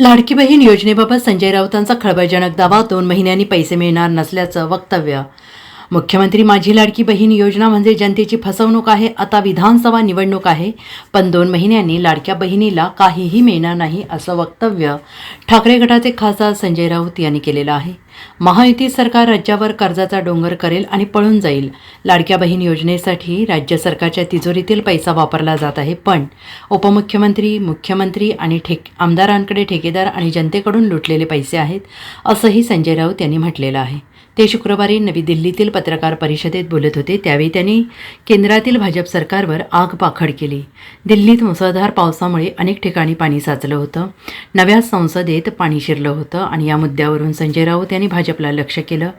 लाडकी बहीण योजनेबाबत संजय राऊतांचा खळबळजनक दावा दोन महिन्यांनी पैसे मिळणार नसल्याचं वक्तव्य मुख्यमंत्री माझी लाडकी बहीण योजना म्हणजे जनतेची फसवणूक आहे आता विधानसभा निवडणूक आहे. पण दोन महिन्यांनी लाडक्या बहिणीला काहीही मिळणार नाही असं वक्तव्य ठाकरे गटाचे खासदार संजय राऊत यांनी केलेलं आहे. महायुती सरकार राज्यावर कर्जाचा डोंगर करेल आणि पळून जाईल. लाडक्या बहीण योजनेसाठी राज्य सरकारच्या तिजोरीतील पैसा वापरला जात आहे पण उपमुख्यमंत्री मुख्यमंत्री आणि ठेक आमदारांकडे ठेकेदार आणि जनतेकडून लुटलेले पैसे आहेत असंही संजय राऊत यांनी म्हटलेलं आहे. ते शुक्रवारी नवी दिल्लीतील पत्रकार परिषदेत बोलत होते. त्यावेळी त्यांनी केंद्रातील भाजप सरकारवर आग पाखड केली. दिल्लीत मुसळधार पावसामुळे अनेक ठिकाणी पाणी साचलं होतं. नव्या संसदेत पाणी शिरलं होतं आणि या मुद्द्यावरून संजय राऊत यांनी भाजपला लक्ष केलं.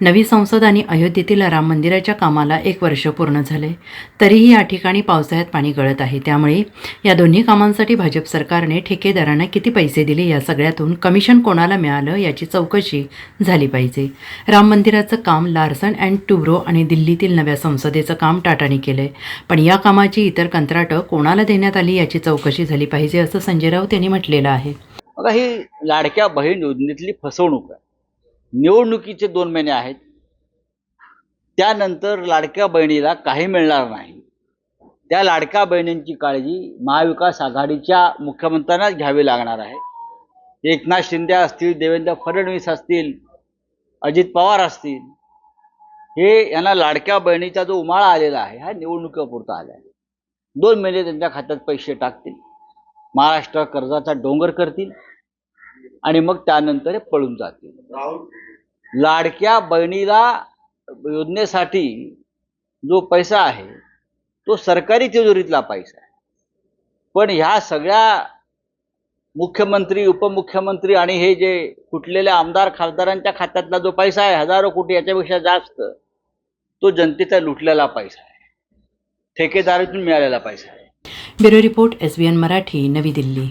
नवी संसद आणि अयोध्येतील राम मंदिराच्या कामाला एक वर्ष पूर्ण झाले. तरीही या ठिकाणी पावसाळ्यात पाणी गळत आहे. त्यामुळे या दोन्ही कामांसाठी भाजप सरकारने ठेकेदारांना किती पैसे दिले या सगळ्यातून कमिशन कोणाला मिळालं याची चौकशी झाली पाहिजे. राम मंदिराचं काम लार्सन अँड टुब्रो आणि दिल्लीतील नव्या संसदेचं काम टाटाने केलंय. पण या कामाची इतर कंत्राटं कोणाला देण्यात आली याची चौकशी झाली पाहिजे असं संजय राऊत यांनी म्हटलेलं आहे. बघा ही लाडक्या बहीण योजनेतली फसवणूक आहे. निवडणुकीचे दोन महिने आहेत. त्यानंतर लाडक्या बहिणीला काही मिळणार नाही. त्या लाडक्या बहिणींची काळजी महाविकास आघाडीच्या मुख्यमंत्र्यांनाच घ्यावी लागणार आहे. एकनाथ शिंदे असतील देवेंद्र फडणवीस असतील अजित पवार असतील. हे यांना लाडक्या बहिणीचा जो उमाळा आलेला आहे हा निवडणुकीपुरता आला आहे दोन महिने त्यांच्या खात्यात पैसे टाकतील. महाराष्ट्र कर्जाचा डोंगर करतील आणि मग त्यानंतर हे पळून जातील. लाडक्या बहिणीला योजनेसाठी जो पैसा आहे तो सरकारी तिजोरीतला पैसा आहे. पण ह्या सगळ्या मुख्यमंत्री उपमुख्यमंत्री आणि हे जे कुठलेल्या आमदार खासदारांच्या खात्यातला जो पैसा आहे हजारो कोटी याच्यापेक्षा जास्त तो जनतेचा लुटलेला पैसा आहे. ठेकेदारातून मिळालेला पैसा आहे. Bureau report S B N Marathi Navi Delhi.